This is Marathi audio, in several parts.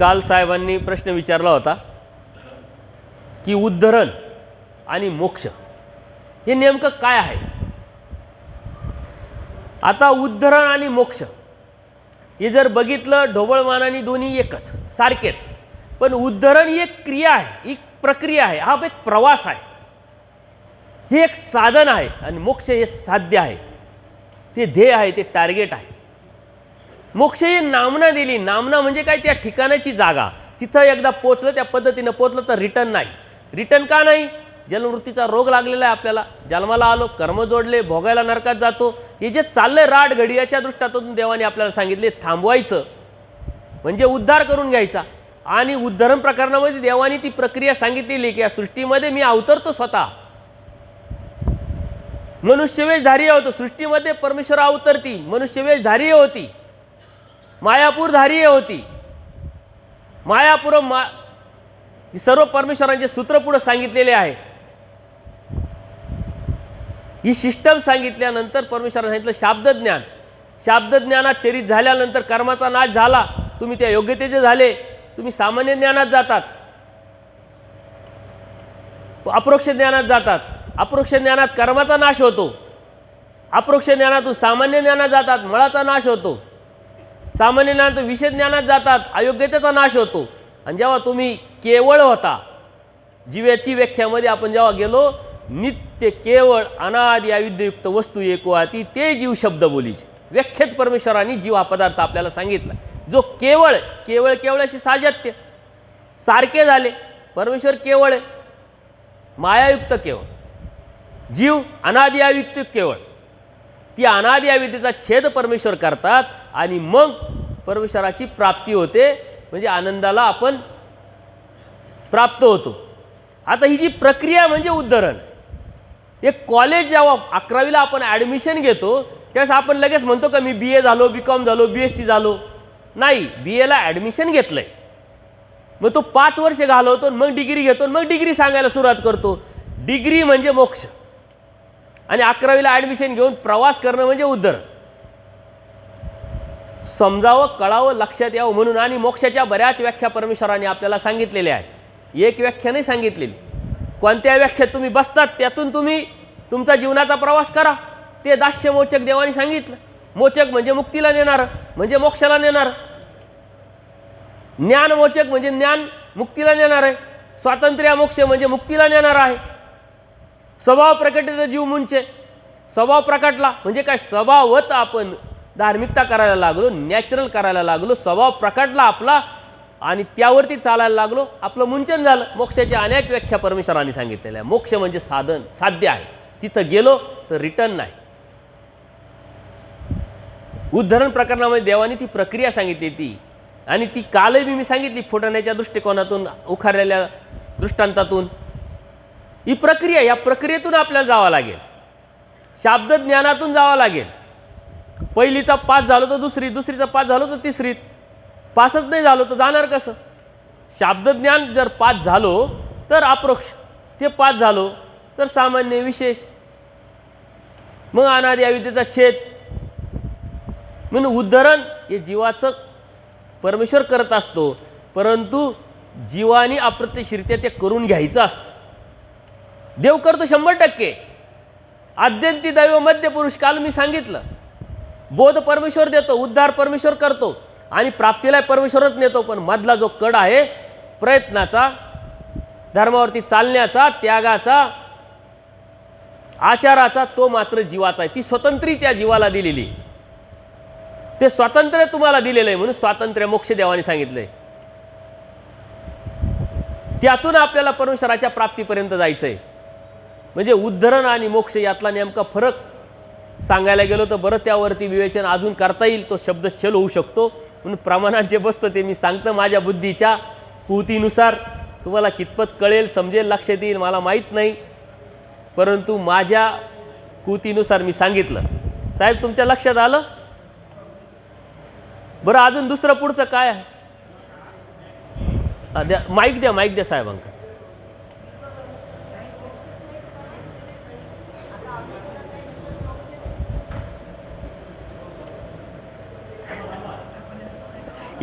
काल साहेबांनी प्रश्न विचारला होता की उद्धरण आणि मोक्ष हे नेमकं काय आहे? आता उद्धरण आणि मोक्ष हे जर बघितलं ढोबळमानाने दोन्ही एकच सारखेच. पण उद्धरण ही एक क्रिया आहे एक प्रक्रिया आहे हा एक प्रवास आहे. हे एक साधन आहे आणि मोक्ष हे साध्य आहे. ते ध्येय आहे ते टार्गेट आहे. मोक्ष हे नामना दिली. नामना म्हणजे काय? त्या ठिकाणाची जागा. तिथं एकदा पोचलं त्या पद्धतीनं पोचलं तर रिटर्न नाही. रिटर्न का नाही? जन्ममृत्यूचा रोग लागलेला आहे आपल्याला. जन्माला आलो कर्म जोडले भोगायला नरकात जातो. हे जे चाललंय राड घडी याच्या दृष्टातून देवाने आपल्याला सांगितले थांबवायचं. म्हणजे उद्धार करून घ्यायचा. आणि उद्धरण प्रकरणामध्ये देवाने ती प्रक्रिया सांगितलेली की या सृष्टीमध्ये मी अवतरतो स्वतः. मनुष्यवेशधारी होतो. सृष्टीमध्ये परमेश्वर अवतरती. मनुष्यवेशधारी होती. मायापूरधारी होती. मायापूर मा सर्व परमेश्वरांचे सूत्र पुढे सांगितलेले आहे. ही सिस्टम सांगितल्यानंतर परमेश्वराने सांगितलं शाब्दज्ञान. शाब्दज्ञानात चरित झाल्यानंतर कर्माचा नाश झाला तुम्ही त्या योग्यतेचे झाले तुम्ही सामान्य ज्ञानात जातात. अप्रोक्ष ज्ञानात जातात. अप्रोक्ष ज्ञानात कर्माचा नाश होतो. अप्रोक्ष ज्ञानातून सामान्य ज्ञानात जातात मळाचा नाश होतो. सामान्य ज्ञानातून विषय ज्ञानात जातात अयोग्यतेचा नाश होतो. आणि जेव्हा तुम्ही केवळ होता जीव्याची व्याख्यामध्ये आपण जेव्हा गेलो नित्य केवळ अनादि विद्ययुक्त वस्तू एकोआती ते जीव शब्द बोलीचे. व्याख्यात परमेश्वरांनी जीव हा पदार्थ आपल्याला सांगितला. जो केवळ केवळ केवळ अशी साजत्य. सारखे झाले. परमेश्वर केवळ मायायुक्त केवळ. जीव अनादि केवळ. ती अनादि अविद्येचा छेद परमेश्वर करतात आणि मग परमेश्वराची प्राप्ती होते म्हणजे आनंदाला आपण प्राप्त होतो. आता ही जी प्रक्रिया म्हणजे उद्धरण. एक कॉलेज जेव्हा अकरावीला आपण ॲडमिशन घेतो त्यावेळेस आपण लगेच म्हणतो का मी बी ए झालो बी कॉम झालो बी एस सी झालो. नाही बी एला ॲडमिशन घेतलं आहे मग तो पाच वर्ष घालवतो मग डिग्री घेतो मग डिग्री सांगायला सुरुवात करतो. डिग्री म्हणजे मोक्ष. आणि अकरावीला ॲडमिशन घेऊन प्रवास करणं म्हणजे उद्धर. समजावं कळावं लक्षात यावं म्हणून आणि मोक्षाच्या बऱ्याच व्याख्या परमेश्वराने आपल्याला सांगितलेल्या आहे एक व्याख्या नाही सांगितलेली. कोणत्या व्याख्यात तुम्ही बसतात त्यातून तुम्ही तुमचा जीवनाचा प्रवास करा. ते दास्य मोचक देवाने सांगितलं. मोचक म्हणजे मुक्तीला नेणारं म्हणजे मोक्षाला नेणारं. ज्ञानमोचक म्हणजे ज्ञान मुक्तीला नेणार आहे. स्वातंत्र्य मोक्ष म्हणजे मुक्तीला नेणार आहे. स्वभाव प्रकटित जीव मुंचे. स्वभाव प्रकटला म्हणजे काय? स्वभावत आपण धार्मिकता करायला लागलो नॅचरल करायला लागलो स्वभाव प्रकटला आपला आणि त्यावरती चालायला लागलो आपलं मुंचन झालं. मोक्षाची अनेक व्याख्या परमेश्वरांनी सांगितलेल्या. मोक्ष म्हणजे साधन साध्य आहे. तिथं गेलो तर रिटर्न नाही. उद्धरण प्रकरणामध्ये देवाने ती प्रक्रिया सांगितली ती. आणि ती कालही मी सांगितली फुटण्याच्या दृष्टिकोनातून उखारलेल्या दृष्टांतातून. ही प्रक्रिया या प्रक्रियेतून आपल्याला जावं लागेल. शाब्द ज्ञानातून जावं लागेल. पहिलीचा पास झालो तर दुसरी दुसरीचा पास झालो तर तिसरीत. पासच नाही झालो तर जाणार कसं? शाब्दज्ञान जर पास झालो तर अप्रोक्ष. ते पास झालो तर सामान्य विशेष. मग अनाद या विद्येचा छेद. म्हणून उद्धरण हे जीवाचं परमेश्वर करत असतो. परंतु जीवानी अप्रत्यक्षरित्या ते करून घ्यायचं असतं. देव करतो शंभर टक्के. आद्यंती दैव मध्य पुरुष काल मी सांगितलं. बोध परमेश्वर देतो उद्धार परमेश्वर करतो आणि प्राप्तीला परमेश्वरच नेतो पण मधला जो कड आहे प्रयत्नाचा धर्मावरती चालण्याचा त्यागाचा आचाराचा तो मात्र जीवाचा आहे. ती स्वतंत्री त्या जीवाला दिलेली. ते स्वातंत्र्य तुम्हाला दिलेलं आहे म्हणून स्वातंत्र्य मोक्ष देवाने सांगितलंय. त्यातून आपल्याला परमेश्वराच्या प्राप्तीपर्यंत जायचं आहे म्हणजे उद्धरण आणि मोक्ष यातला नेमका फरक सांगायला गेलो तर बरं त्यावरती विवेचन अजून करता येईल तो शब्द छल होऊ शकतो. म्हणून प्रमाणात जे बसतं ते मी सांगतं माझ्या बुद्धीच्या कुतीनुसार तुम्हाला कितपत कळेल समजेल लक्षात येईल मला माहीत नाही. परंतु माझ्या कुहतीनुसार मी सांगितलं. साहेब तुमच्या लक्षात आलं? बरं अजून दुसरं पुढचं काय आहे? द्या माईक द्या माईक द्या साहेबांक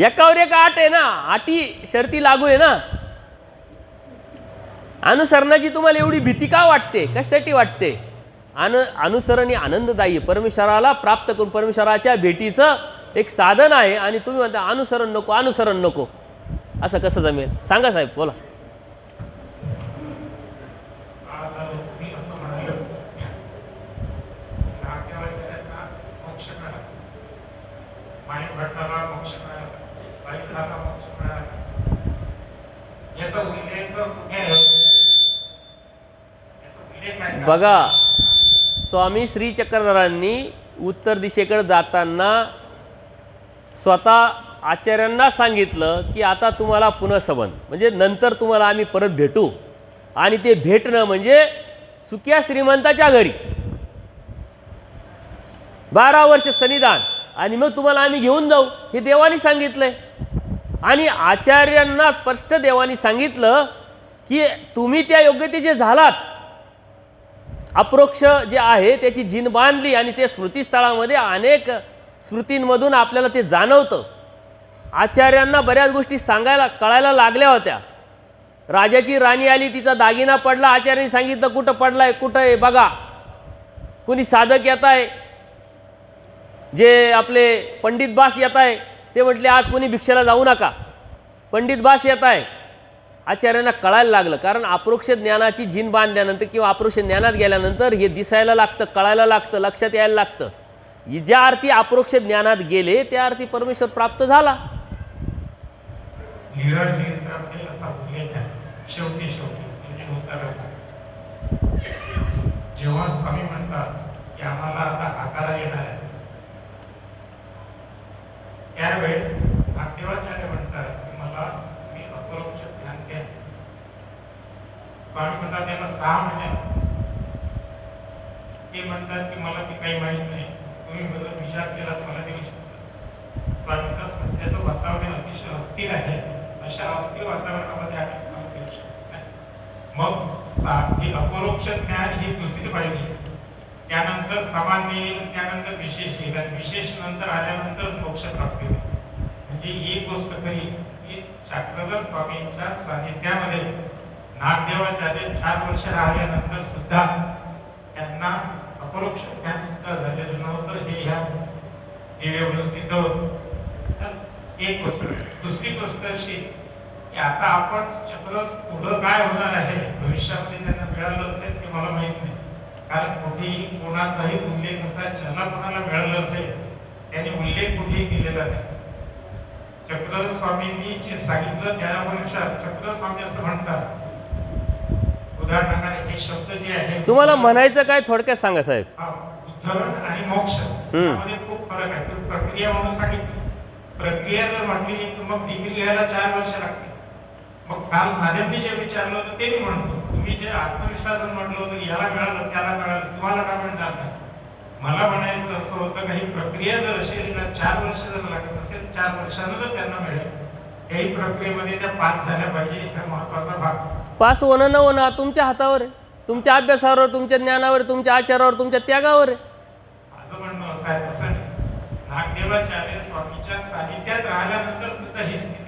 एकावर एक आठ आहे ना आटी शर्ती लागू आहे ना. अनुसरणाची तुम्हाला एवढी भीती का वाटते? कशासाठी वाटते? अनु अनुसरण हे आनंददायी परमेश्वराला प्राप्त करून परमेश्वराच्या भेटीचं एक साधन आहे आणि तुम्ही म्हणता अनुसरण नको अनुसरण नको. असं कसं जमेल? सांगा साहेब बोला आज मी असं म्हणालो नाट्यवाद्यांना मोक्ष मिळाला माणिक भट्टाला मोक्ष मिळाला परिसराला मोक्ष मिळाला याचा उल्लेख कुठे आहे याचा उल्लेख आहे का? बघा स्वामी श्री चक्रधरांनी उत्तर दिशेकडे जाताना स्वतः आचार्यांना सांगितलं की आता तुम्हाला पुनःसंबंध म्हणजे नंतर तुम्हाला आम्ही परत भेटू. आणि ते भेटणं म्हणजे सुक्या श्रीमंताच्या घरी. बारा वर्ष सनिदान आणि मग तुम्हाला आम्ही घेऊन जाऊ हे देवानी सांगितलंय. आणि आचार्यांना स्पष्ट देवानी सांगितलं की तुम्ही त्या योग्यतेचे झालात. अप्रोक्ष जे आहे त्याची जीन बांधली आणि ते स्मृतीस्थळामध्ये अनेक स्मृतींमधून आपल्याला ते जाणवतं. आचार्यांना बऱ्याच गोष्टी सांगायला कळायला लागल्या होत्या. राजाची राणी आली तिचा दागिना पडला आचार्यांनी सांगितलं कुठं पडलाय कुठं आहे बघा. कुणी साधक येत आहे? जे आपले पंडित बास येत आहे ते म्हटले आज कोणी भिक्षेला जाऊ नका. पंडित बास येत आहे. आचार्यांना कळायला लागलं. कारण अप्रोक्ष ज्ञानाची झीन बांधल्यानंतर किंवा अप्रोक्ष ज्ञानात गेल्यानंतर हे दिसायला लागतं कळायला लागतं लक्षात यायला लागतं. ज्या अर्थी अप्रोक्ष ज्ञानात गेले त्या अर्थी परमेश्वर प्राप्त झाला. जेव्हा स्वामी म्हणतात की आम्हाला आता आकारा येणार आहे. त्यावेळेस नाट्यवाचार्य म्हणतात की मला मी अपरोक्ष ज्ञान द्या स्वामी म्हणतात त्यांना सहा महिन्यात. ते म्हणतात की मला ते काही माहीत नाही. तुम्ही बदल विचार केला मला देऊ शकता. स्वामी म्हणतात सध्याचं वातावरण अतिशय अस्थिर आहे. अशा अस्थिर वातावरणामध्ये आम्ही तुम्हाला देऊ शकत नाही. मग सा- हे अपरोक्ष ज्ञान हे दुसरी पाहिजे त्यानंतर सामान्य येईल त्यानंतर विशेष येईल आणि विशेष नंतर आल्यानंतर मोक्ष प्राप्ती होईल म्हणजे ही गोष्ट खरी की शास्त्रधर स्वामींच्या सानिध्यामध्ये नागदेवाचार्य चार वर्ष राहिल्यानंतर सुद्धा त्यांना अपरोक्ष ज्ञान सुद्धा झालेलं नव्हतं. हे ह्या दिव्यावरून सिद्ध होत. तर एक गोष्ट दुसरी गोष्ट अशी की आता आपण चक्र पुढं काय होणार आहे भविष्यामध्ये त्यांना मिळालं असेल ते मला माहीत नाही. कारण कुठेही कोणाचाही उल्लेख असा ज्याला कोणाला मिळालं असेल त्याने उल्लेख कुठेही केलेला नाही. चक्र स्वामींनी जे सांगितलं त्याला परीक्षा चक्र स्वामी असं म्हणतात उदाहरणार्थ हे शब्द जे आहे तुम्हाला म्हणायचं काय थोडक्यात सांगा साहेब. आणि मोक्ष यामध्ये खूप फरक आहे. तुम्ही प्रक्रिया म्हणून सांगितली. प्रक्रिया जर म्हटली तर मग डिग्री घ्यायला चार वर्ष लागते मग काल महादेवनी जे विचारलं होतं ते मी म्हणतो. तुम्ही जे म्हटलं होतं याला मिळालं त्याला मिळालं तुम्हाला का मिळणार नाही मला म्हणायचं असं होतं काही प्रक्रिया जर असेल ना चार वर्ष जर लागत असेल चार वर्षानं जर त्यांना मिळेल काही प्रक्रियेमध्ये त्या पास झाल्या पाहिजे हा महत्त्वाचा भाग. पास होणं न होणं तुमच्या हातावर आहे. तुमच्या अभ्यासावर तुमच्या ज्ञानावर तुमच्या आचारावर तुमच्या त्यागावर आहे. आहे नाही.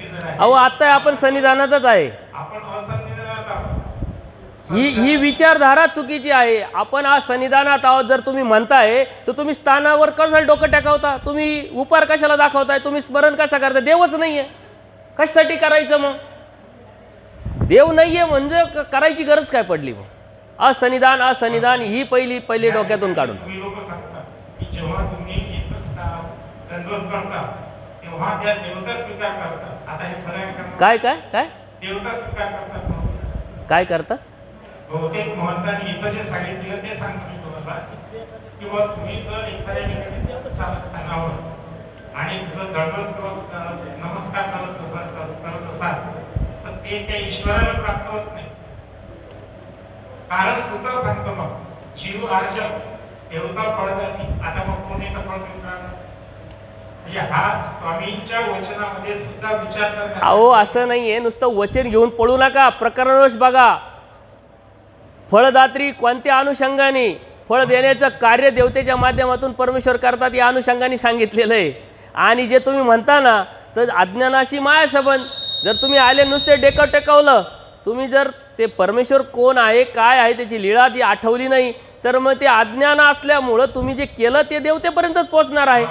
ही आहे. अहो आत्ता आपण सन्निधानातच आहे. ही ही विचारधारा चुकीची आहे. आपण आज सन्निधानात आहोत जर तुम्ही म्हणताय तर तुम्ही स्थानावर कशाला डोकं टाकावता? तुम्ही उपार कशाला दाखवताय? तुम्ही स्मरण कशा करताय देवच नाहीये. कशासाठी करायचं मग? देव नाहीये म्हणजे क- करायची गरज काय पडली मग? असन्निधान असन्निधान ही पहिली पहिली डोक्यातून काढून. तुम्ही लोक सांगतात की जेव्हा तुम्ही एकच स्थान दंडवत करता तेव्हा त्या देवता स्वीकार करतात. आता हे खरं आहे का? काय काय काय? देवता स्वीकार करतात म्हणून. काय करतात? बहुतेक महंतांनी इथं जे सांगितलेलं ते सांगतो मी तुम्हाला. किंवा तुम्ही जर एखाद्या ठिकाणी देवस्थान स्थानावर आणि दंडवत नमस्कार नमस्कार करत असाल करत असाल तर ते त्या ईश्वराला प्राप्त होत नाही. कारण सुद्धा सांगतो मग जीव अर्जक देवता फळदाती. आता मग कोणी तर फळ देऊ म्हणजे हा स्वामींच्या वचनामध्ये सुद्धा विचार करण्यात अहो असं नाहीये. नुसतं वचन घेऊन पळू नका. प्रकरणवश बघा. फळदात्री कोणत्या अनुषंगाने फळ देण्याचं कार्य देवतेच्या माध्यमातून परमेश्वर करतात या अनुषंगाने सांगितलेलं आहे. आणि जे तुम्ही म्हणता ना तर अज्ञानाशी माया संबंध. जर तुम्ही आले नुसते डेकं टेकवलं तुम्ही जर ते परमेश्वर कोण आहे काय आहे त्याची लीळा ती आठवली नाही तर मग ते अज्ञान असल्यामुळं तुम्ही जे केलं ते देवतेपर्यंतच पोहोचणार आहे.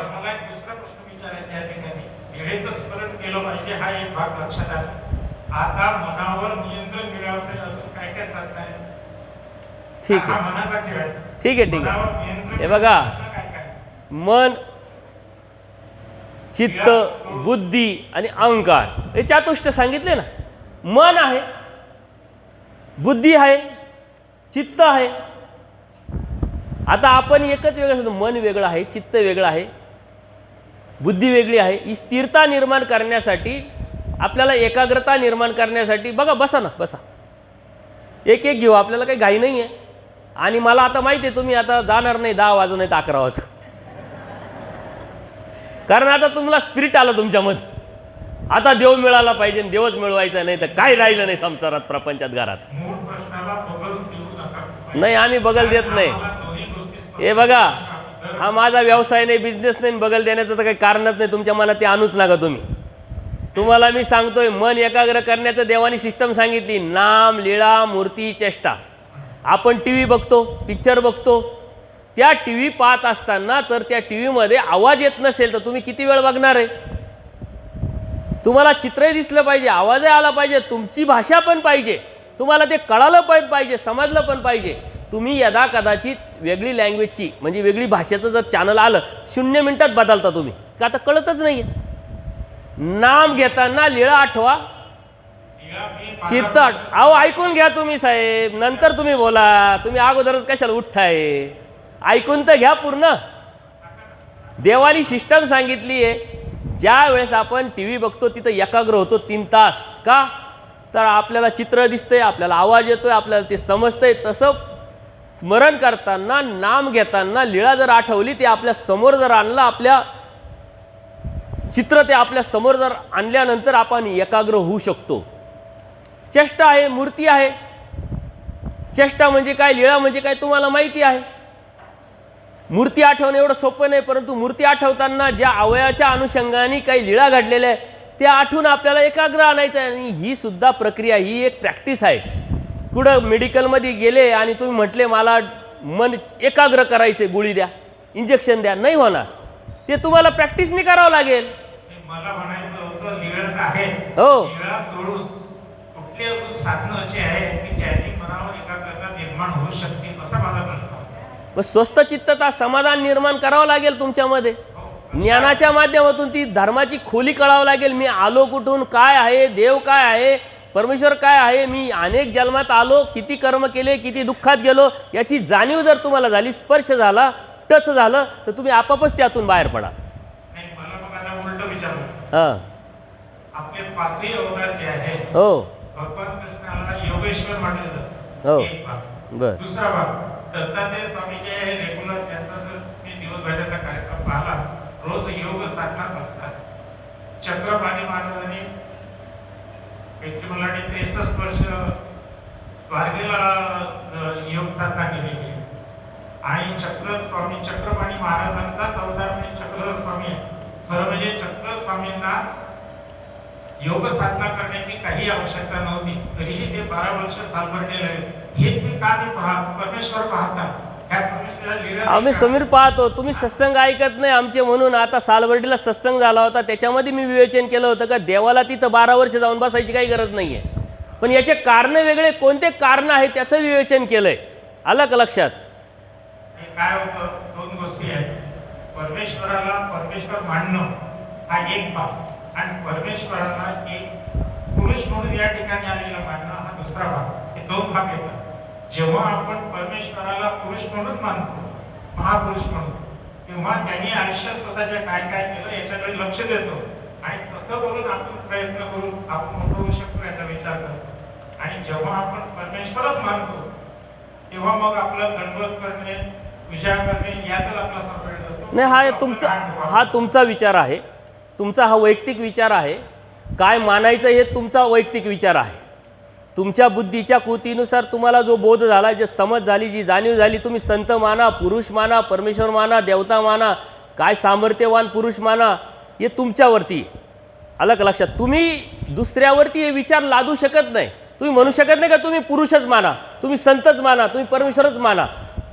हा ठीक आहे. ठीक आहे ठीक आहे. हे बघा. मन चित्त बुद्धी आणि अहंकार हे चातुष्ट सांगितले ना. मन आहे बुद्धी आहे चित्त आहे. आता आपण एकच वेगळं सांगतो मन वेगळं आहे चित्त वेगळं आहे बुद्धी वेगळी आहे. ही स्थिरता निर्माण करण्यासाठी आपल्याला एकाग्रता निर्माण करण्यासाठी बघा बसा ना बसा. एक एक घेऊ आपल्याला काही घाई नाही आहे आणि मला आता माहिती आहे तुम्ही आता जाणार नाही दहा वाजून नाही तर अकरा वाजून. कारण आता तुम्हाला स्पिरिट आलं तुमच्यामध्ये. आता देव मिळाला पाहिजे देवच मिळवायचा नाही तर काय राहिलं नाही संसारात प्रपंचात घरात? नाही आम्ही बगल देत नाही. हे बघा हा माझा व्यवसाय नाही बिझनेस नाही आणि बगल देण्याचं तर काही कारणच नाही. तुमच्या मनात ते आणूच नका तुम्ही. तुम्हाला मी सांगतोय मन एकाग्र करण्याचं देवानी सिस्टम सांगितली नाम लीळा मूर्ती चेष्टा. आपण टी व्ही बघतो पिक्चर बघतो त्या टी व्ही पाहत असताना तर त्या टी व्हीमध्ये आवाज येत नसेल तर तुम्ही किती वेळ बघणार आहे? तुम्हाला चित्रही दिसलं पाहिजे आवाजही आला पाहिजे तुमची भाषा पण पाहिजे तुम्हाला ते कळालं पण पाहिजे समजलं पण पाहिजे. तुम्ही यदा कदाचित वेगळी लँग्वेजची म्हणजे वेगळी भाषेचं जर चॅनल आलं शून्य मिनटात बदलता तुम्ही. का आता कळतच नाही नाम घेताना लिळा आठवा. तिला चित्त अहो ऐकून घ्या तुम्ही साहेब. नंतर तुम्ही बोला. तुम्ही अगोदरच कशाला उठताय? ऐकून तर घ्या पूर्ण. देवानी सिस्टम सांगितली आहे ज्या वेळेस आपण टी व्ही बघतो तिथं एकाग्र होतो तीन तास. का? तर आपल्याला चित्र दिसतंय आपल्याला आवाज येतोय आपल्याला ते समजतंय. तसं स्मरण करताना नाम घेताना लीळा जर आठवली ते आपल्यासमोर जर आणलं आपल्या चित्र ते आपल्यासमोर जर आणल्यानंतर आपण एकाग्र होऊ शकतो. चेष्टा आहे मूर्ती आहे. चेष्टा म्हणजे काय लीळा म्हणजे काय तुम्हाला माहिती आहे. मूर्ती आठवणं एवढं सोपं नाही परंतु मूर्ती आठवताना ज्या अवयाच्या अनुषंगाने काही लीळा घडलेल्या आहे ते आठवून आपल्याला एकाग्र आणायचं आहे. आणि ही सुद्धा प्रक्रिया ही एक प्रॅक्टिस आहे. कुठं मेडिकलमध्ये गेले आणि तुम्ही म्हटले मला मन एकाग्र करायचे गोळी द्या इंजेक्शन द्या. नाही होणार. ते तुम्हाला प्रॅक्टिसने करावं लागेल. हे. आहे साधनं अशी आहेत की मनावर एकाग्रता निर्माण होऊ शकते असा माझा प्रश्न. मग स्वस्त चित्तता समाधान निर्माण करावं लागेल तुमच्यामध्ये. ज्ञानाच्या माध्यमातून ती धर्माची खोली कळावं लागेल. मी आलो कुठून काय आहे देव काय आहे परमेश्वर काय आहे मी अनेक जन्मात आलो किती कर्म केले किती दुःखात गेलो याची जाणीव जर तुम्हाला झाली स्पर्श झाला टच झालं तर तुम्ही आपापच त्यातून बाहेर पडा. हां. हो. हो. बर. दत्तात्रय स्वामी जे आहे रेग्युलर त्यांचा जर मी दिवसभराचा कार्यक्रम पाहिला रोज योग साधना करतात चक्रपाणी महाराजांनी एक त्रेसष्ट वर्ष द्वारकेला योग साधना केलेली आहे. आणि चक्र स्वामी चक्रपाणी महाराजांचाच अवतार म्हणजे चक्र स्वामी खरं म्हणजे चक्र स्वामींना योग साधना करण्याची काही आवश्यकता नव्हती. तरीही ते बारा वर्ष सालभरलेले आहेत. आम्ही समीर पाहतो तुम्ही सत्संग ऐकत नाही आमचे म्हणून. आता सालबर्डीला सत्संग झाला होता त्याच्यामध्ये मी विवेचन केलं होतं का देवाला तिथं बारा वर्ष जाऊन बसायची काही गरज नाही आहे पण याचे कारण वेगळे कोणते कारण आहे त्याचं विवेचन केलंय. आलं का लक्षात? काय होतं दोन गोष्टी आहेत. परमेश्वराला परमेश्वर मानणं हा एक भाग. आणि परमेश्वराला एक पुरुष म्हणून या ठिकाणी आलेला मानणं हा दुसरा भाग. हे दोन भाग येतात. जेव्हा आपण परमेश्वराला पुरुष म्हणून मानतो महापुरुष म्हणून तेव्हा त्यांनी आयुष्यात स्वतःच्या काय काय केलं याच्याकडे लक्ष देतो. आणि तसं करून आपण प्रयत्न करून आपण मोठं होऊ शकतो याचा विचार करतो आणि जेव्हा आपण परमेश्वरच मानतो तेव्हा मग आपलं गणपत करणे पूजा करणे यातच आपला समय जातो. नाही हा तुमचा. हा तुमचा विचार आहे. तुमचा हा वैयक्तिक विचार आहे. काय मानायचं हे तुमचा वैयक्तिक विचार आहे. तुमच्या बुद्धीच्या कृतीनुसार तुम्हाला जो बोध झाला जे समज झाली जी जाणीव झाली तुम्ही संत माना पुरुष माना परमेश्वर माना देवता माना काय सामर्थ्यवान पुरुष माना हे तुमच्यावरती आहे. आलं का लक्षात? तुम्ही दुसऱ्यावरती हे विचार लादू शकत नाही. तुम्ही म्हणू शकत नाही का तुम्ही पुरुषच माना तुम्ही संतच माना तुम्ही परमेश्वरच माना.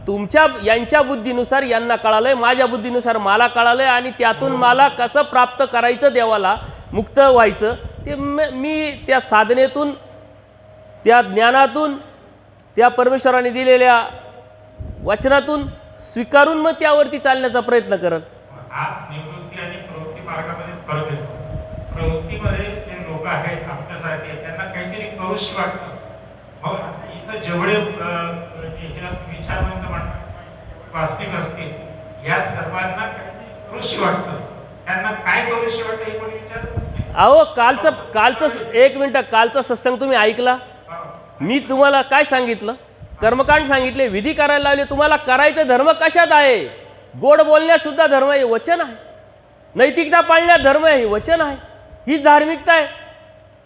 तुमच्या यांच्या बुद्धीनुसार यांना कळालं आहे माझ्या बुद्धीनुसार मला कळालं आहे आणि त्यातून मला कसं प्राप्त करायचं देवाला मुक्त व्हायचं ते मी त्या साधनेतून त्या ज्ञानातून त्या परमेश्वराने दिलेल्या वचनातून स्वीकारून मग त्यावरती चालण्याचा प्रयत्न करत आज निवृत्ती आणि प्रवृत्ती मार्गामध्ये फरक येतो. प्रवृत्तीमध्ये जे लोक आहेत आपल्यासारखे त्यांना काहीतरी करूशी वाटतं. मग आता इथं जेवढे अं, जे असं विचारवंत म्हणतात वास्तविक असतील या सर्वांना काहीतरी करूशी वाटतं. त्यांना काय करूशी वाटतं हे कोणी विचारतच नाही अहो कालचं कालचं एक मिनटं कालचा सत्संग तुम्ही ऐकला. मी तुम्हाला काय सांगितलं? कर्मकांड सांगितले विधी करायला लावले तुम्हाला करायचं धर्म कशात आहे? गोड बोलण्यातसुद्धा धर्म आहे वचन आहे. नैतिकता पाळण्यात धर्म आहे हे वचन आहे. हीच धार्मिकता आहे.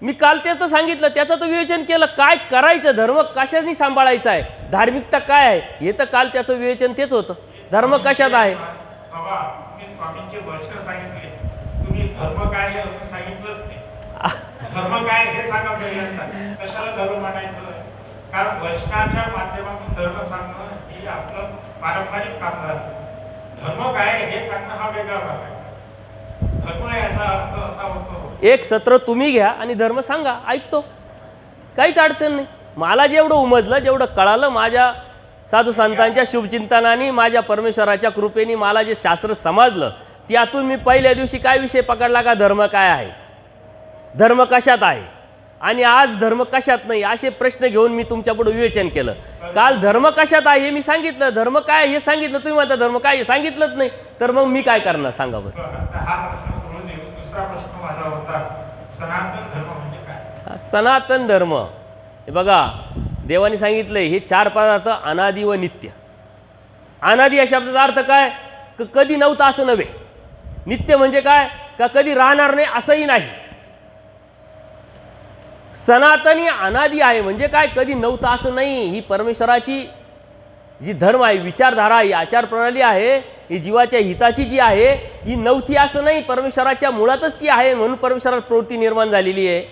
मी काल त्याचं सांगितलं त्याचं तर विवेचन केलं. काय करायचं धर्म? कशाने सांभाळायचा आहे? धार्मिकता काय आहे? हे तर काल त्याचं विवेचन तेच होतं. धर्म कशात आहे? बाबा स्वामींचे सांगितले. तुम्ही धर्म काय सांगितलंच नाही. धर्म काय हे सांगा पहिल्यांदा कशाला धर्म म्हणायचं? कारण वचनाच्या माध्यमातून धर्म सांगणं ही आपलं पारंपरिक काम झालं धर्म काय हे सांगणं हा वेगळा भाग आहे. धर्म याचा अर्थ असा होतो एक सत्र तुम्ही घ्या आणि धर्म सांगा ऐकतो. काहीच अडचण नाही. मला जेवढं उमजलं जेवढं कळालं माझ्या साधू संतांच्या शुभचिंतनाने माझ्या परमेश्वराच्या कृपेने मला जे शास्त्र समजलं त्यातून मी पहिल्या दिवशी काय विषय पकडला का धर्म काय आहे? धर्म कशात आहे? आणि आज धर्म कशात नाही असे प्रश्न घेऊन मी तुमच्यापुढे विवेचन केलं. काल धर्म कशात आहे हे मी सांगितलं. धर्म काय हे सांगितलं. तुम्ही म्हणता धर्म काय आहे? सांगितलंच नाही. तर मग मी काय करणार सांगा बरं. हा सनातन धर्म म्हणजे हा सनातन धर्म. हे बघा देवाने सांगितलंय हे चार पदार्थ अनादि व नित्य. अनादि या शब्दाचा अर्थ काय? कधी नव्हतं असं नव्हे. नित्य म्हणजे काय? का कधी राहणार नाही असंही नाही. सनातनी अनादी आहे. म्हणजे काय? कधी नव्हतं असं नाही. ही परमेश्वराची जी धर्म आहे विचारधारा ही आचार प्रणाली आहे ही जीवाच्या हिताची जी आहे ही नव्हती असं नाही. परमेश्वराच्या मुळातच ती आहे म्हणून परमेश्वरात प्रवृत्ती निर्माण झालेली आहे.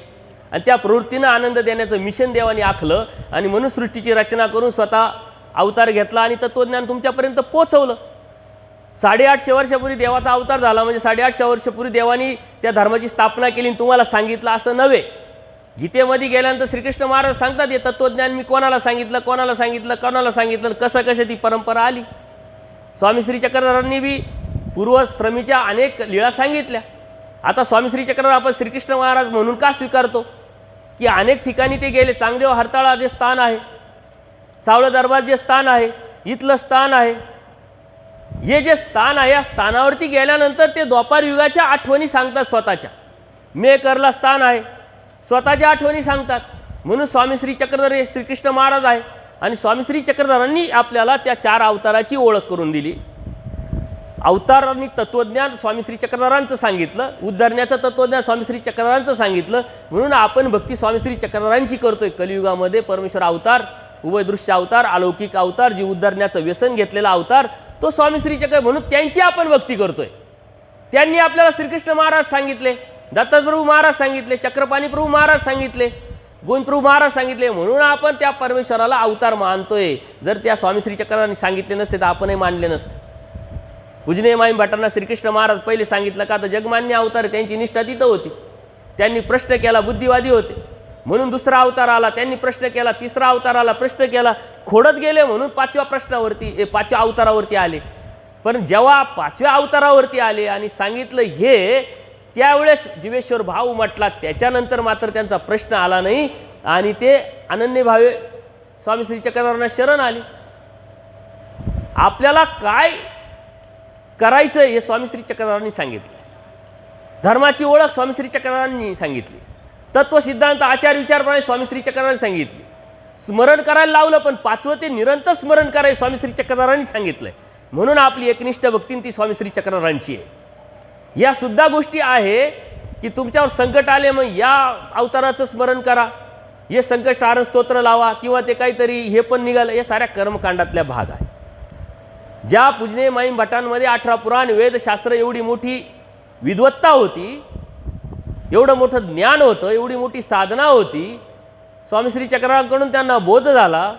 आणि त्या प्रवृत्तीनं आनंद देण्याचं मिशन देवाने आखलं आणि म्हणून सृष्टीची रचना करून स्वतः अवतार घेतला आणि तत्त्वज्ञान तुमच्यापर्यंत पोचवलं साडेआठशे वर्षापूर्वी देवाचा अवतार झाला. म्हणजे साडेआठशे वर्षापूर्वी देवानी त्या धर्माची स्थापना केली आणि तुम्हाला सांगितलं असं नव्हे. गीतेमध्ये गेल्यानंतर श्रीकृष्ण महाराज सांगतात हे तत्त्वज्ञान मी कोणाला सांगितलं कोणाला सांगितलं कोणाला सांगितलं कसं कसं ती परंपरा आली? स्वामी श्री चक्रधरांनी बी पूर्वश्रमीच्या अनेक लीळा सांगितल्या. आता स्वामी श्री चक्रधर आपण श्रीकृष्ण महाराज म्हणून का स्वीकारतो? की अनेक ठिकाणी ते गेले. चांगदेव हरताळा जे स्थान आहे सावळं दरबार जे स्थान आहे इथलं स्थान आहे हे जे स्थान आहे या स्थानावरती गेल्यानंतर ते द्वापार युगाच्या आठवणी सांगतात स्वतःच्या. मेकरला स्थान आहे स्वतःच्या आठवणी सांगतात. म्हणून स्वामी श्री चक्रधर हे श्रीकृष्ण महाराज आहे. आणि स्वामी श्री चक्रधरांनी आपल्याला त्या चार अवताराची ओळख करून दिली. अवतारांनी तत्त्वज्ञान स्वामी श्री चक्रधरांचं सांगितलं. उद्धारण्याचं तत्त्वज्ञान स्वामी श्री चक्रधरांचं सांगितलं. म्हणून आपण भक्ती स्वामी श्री चक्रधरांची करतोय. कलियुगामध्ये परमेश्वर अवतार उभयदृश्य अवतार अलौकिक अवतार जी उद्धारण्याचं व्यसन घेतलेला अवतार तो स्वामी श्री चक्र म्हणून त्यांची आपण भक्ती करतोय. त्यांनी आपल्याला श्रीकृष्ण महाराज सांगितले. दत्तप्रभू महाराज सांगितले चक्रपाणी प्रभू महाराज सांगितले गुणप्रभू महाराज सांगितले म्हणून आपण त्या परमेश्वराला अवतार मानतोय. जर त्या स्वामी श्री चक्रांनी सांगितले नसते तर आपणही मानले नसते. पूजनीय माई भटांना श्रीकृष्ण महाराज पहिले सांगितलं का तर जगमान्य अवतार त्यांची निष्ठा तिथं होती. त्यांनी प्रश्न केला बुद्धिवादी होते. म्हणून दुसरा अवतार आला त्यांनी प्रश्न केला तिसरा अवतार आला प्रश्न केला. खोडत गेले म्हणून पाचव्या प्रश्नावरती ए, पाचव्या अवतारावरती आले. पण जेव्हा पाचव्या अवतारावरती आले आणि सांगितलं हे त्यावेळेस जीवेश्वर भाव उमटला त्याच्यानंतर मात्र त्यांचा प्रश्न आला नाही आणि ते अनन्य भावे स्वामी श्री चक्रधरांना शरण आले. आपल्याला काय करायचं हे स्वामी श्री चक्रधरांनी सांगितलं. धर्माची ओळख स्वामी श्री चक्रधरांनी सांगितली. तत्व सिद्धांत आचार विचारप्रमाणे स्वामी श्री चक्रधरांनी सांगितली. स्मरण करायला लावलं पण पाचवं ते निरंतर स्मरण करायला स्वामी श्री चक्रधरांनी सांगितलं म्हणून आपली एकनिष्ठ भक्ती ती स्वामी श्री चक्रधरांची आहे. या सुद्धा गोष्टी आहे की तुमच्यावर संकट आले मग या अवताराचं स्मरण करा. हे संकट तारण स्तोत्र लावा किंवा ते काहीतरी हे पण निघालं हे साऱ्या कर्मकांडातल्या भाग आहे. ज्या पूजने माईम भटांमध्ये अठरा पुराण वेदशास्त्र एवढी मोठी विद्वत्ता होती एवढं मोठं ज्ञान होतं एवढी मोठी साधना होती स्वामी श्री चक्राकडून त्यांना बोध झाला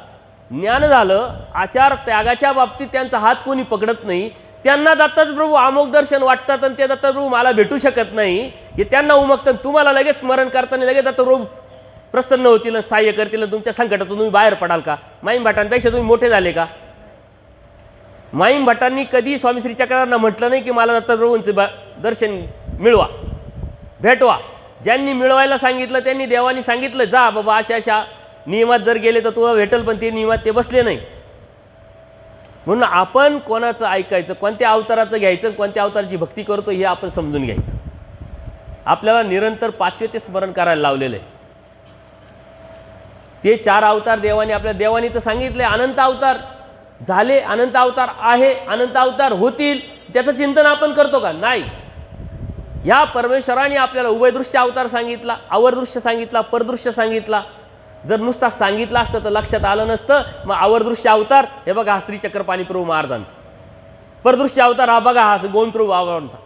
ज्ञान झालं आचार त्यागाच्या बाबतीत त्यांचा हात कोणी पकडत नाही त्यांना दत्तप्रभू अमोक दर्शन वाटतात आणि ते दत्तप्रभू मला भेटू शकत नाही. हे त्यांना उमगतं तुम्हाला लगेच स्मरण करताना लगेच दत्तप्रभू प्रसन्न होतील सहाय्य करतील तुमच्या संकटातून तुम्ही बाहेर पडाल का? माईम भटांपेक्षा तुम्ही मोठे झाले का? माईम भटांनी कधी स्वामी श्री चक्रांना म्हटलं नाही की मला दत्तप्रभूंचे ब दर्शन मिळवा भेटवा. ज्यांनी मिळवायला सांगितलं त्यांनी देवानी सांगितलं जा बाबा अशा अशा नियमात जर गेले तर तुला भेटल पण ते नियमात ते बसले नाही. म्हणून आपण कोणाचं ऐकायचं कोणत्या अवताराचं घ्यायचं कोणत्या अवताराची भक्ती करतो हे आपण समजून घ्यायचं. आपल्याला निरंतर पाचवे ते स्मरण करायला लावलेलं आहे. ते चार अवतार देवाने आपल्या देवानी तर सांगितले अनंत अवतार झाले अनंत अवतार आहे अनंत अवतार होतील त्याचं चिंतन आपण करतो का? नाही. या परमेश्वराने आपल्याला उभयदृश्य अवतार सांगितला अवरदृश्य सांगितला परदृश्य सांगितला जर नुसता सांगितलं असतं तर लक्षात आलं नसतं मग आवरदृश्य अवतार हे बघा हा श्री चक्रपाणीप्रभू महाराजांचा. परदृश्य अवतार हा बघा हा गोविंद प्रभू बाबांचा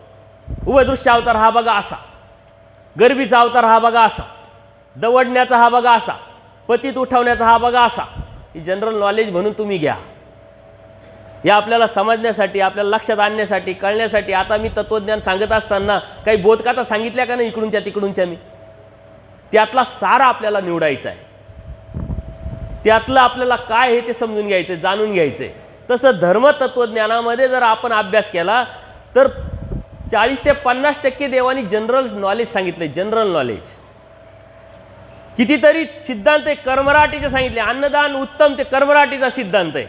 उभयदृश्य अवतार हा बघा असा. गरबीचा अवतार हा बघा असा. दवडण्याचा हा बघा असा. पतीत उठवण्याचा हा बघा असा. ही जनरल नॉलेज म्हणून तुम्ही घ्या. हे आपल्याला समजण्यासाठी आपल्याला लक्षात आणण्यासाठी कळण्यासाठी आता मी तत्त्वज्ञान सांगत असताना काही बोधकाता सांगितल्या का नाही इकडूनच्या तिकडूनच्या मी? त्यातला सारा आपल्याला निवडायचा आहे. त्यातलं आपल्याला काय आहे ते समजून घ्यायचं आहे, जाणून घ्यायचं आहे तसं धर्मतत्वज्ञानामध्ये जर आपण अभ्यास केला तर चाळीस ते पन्नास टक्के देवानी जनरल नॉलेज सांगितले जनरल नॉलेज. कितीतरी सिद्धांत आहे कर्मराटीचे सांगितले अन्नदान उत्तम ते कर्मराटीचा सिद्धांत आहे.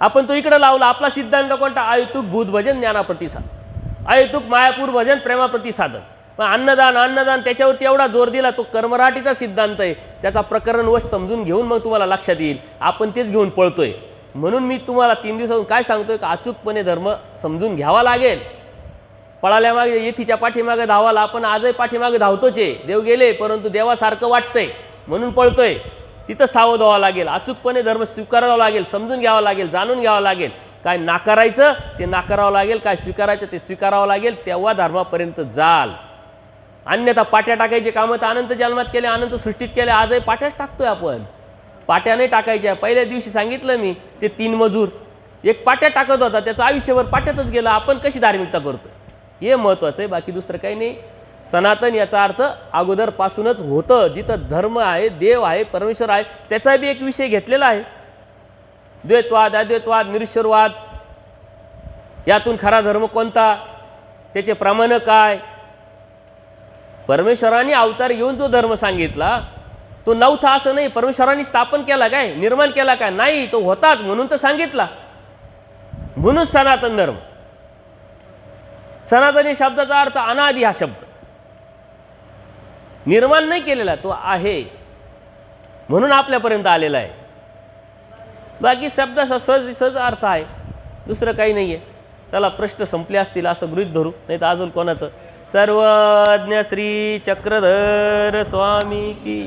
आपण तो इकडं लावला आपला सिद्धांत कोणता? आयुतुक भूत भजन ज्ञानाप्रतिसाद. आयुतुक मायापूर भजन प्रेमाप्रती साधन पण अन्नदान अन्नदान त्याच्यावरती एवढा जोर दिला तो कर्मराटीचा सिद्धांत आहे. त्याचा प्रकरण वश समजून घेऊन मग तुम्हाला लक्षात येईल. आपण तेच घेऊन पळतोय. म्हणून मी तुम्हाला तीन दिवसातून काय सांगतोय? का अचूकपणे धर्म समजून घ्यावा लागेल. पळाल्यामागे येथीच्या पाठीमागे धावाला आपण आजही पाठीमागे धावतोच आहे. देव गेले परंतु देवासारखं वाटतंय. म्हणून पळतोय. तिथं सावध व्हावं लागेल. अचूकपणे धर्म स्वीकारावा लागेल समजून घ्यावं लागेल जाणून घ्यावं लागेल. काय नाकारायचं ते नाकारावं लागेल. काय स्वीकारायचं ते स्वीकारावं लागेल. तेव्हा धर्मापर्यंत जाल. अन्यथा पाट्या टाकायचे कामं तर अनंत जन्मात केले अनंत सृष्टीत केले आजही पाट्याच टाकतोय आपण. पाट्या नाही टाकायच्या. पहिल्या दिवशी सांगितलं मी ते तीन मजूर. एक पाट्या टाकत होता त्याचं आयुष्यभर पाट्यातच गेलं. आपण कशी धार्मिकता करतो? हे महत्त्वाचं आहे बाकी दुसरं काही नाही. सनातन याचा अर्थ अगोदरपासूनच होतं. जिथं धर्म आहे देव आहे परमेश्वर आहे त्याचा बी एक विषय घेतलेला आहे. द्वैतवाद अद्वैतवाद निरीश्वरवाद यातून खरा धर्म कोणता? त्याचे प्रमाण काय? परमेश्वराने अवतार घेऊन जो धर्म सांगितला तो नव्हता असं नाही परमेश्वराने स्थापन केला काय? निर्माण केला काय? नाही तो होताच म्हणून तर सांगितला. म्हणून सनातन धर्म. सनातनी शब्दाचा अर्थ अनादी हा शब्द. निर्माण नाही केलेला तो आहे. म्हणून आपल्यापर्यंत आलेला आहे. बाकी शब्दाचा सहज सहज अर्थ आहे. दुसरं काही नाही आहे चला प्रश्न संपले असतील असं गृहीत धरू नाही तर अजून कोणाचं? सर्वज्ञ श्री चक्रधर स्वामी की